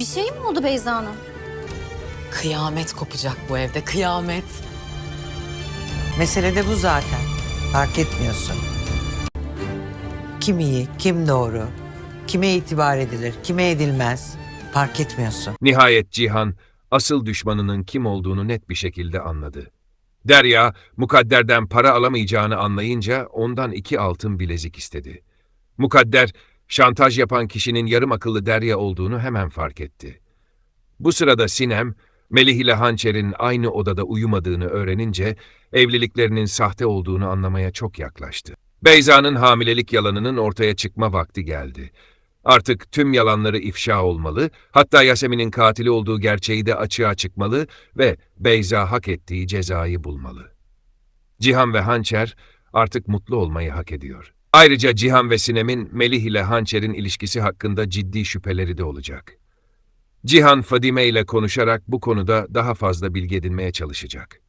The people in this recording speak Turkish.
Bir şey mi oldu Beyza Hanım? Kıyamet kopacak bu evde, kıyamet. Mesele de bu zaten. Fark etmiyorsun. Kim iyi, kim doğru, kime itibar edilir, kime edilmez fark etmiyorsun. Nihayet Cihan, asıl düşmanının kim olduğunu net bir şekilde anladı. Derya, mukadderden para alamayacağını anlayınca ondan iki altın bilezik istedi. Mukadder, şantaj yapan kişinin yarım akıllı Derya olduğunu hemen fark etti. Bu sırada Sinem, Melih ile Hançer'in aynı odada uyumadığını öğrenince evliliklerinin sahte olduğunu anlamaya çok yaklaştı. Beyza'nın hamilelik yalanının ortaya çıkma vakti geldi. Artık tüm yalanları ifşa olmalı, hatta Yasemin'in katili olduğu gerçeği de açığa çıkmalı ve Beyza hak ettiği cezayı bulmalı. Cihan ve Hançer artık mutlu olmayı hak ediyor. Ayrıca Cihan ve Sinem'in Melih ile Hançer'in ilişkisi hakkında ciddi şüpheleri de olacak. Cihan Fadime ile konuşarak bu konuda daha fazla bilgi edinmeye çalışacak.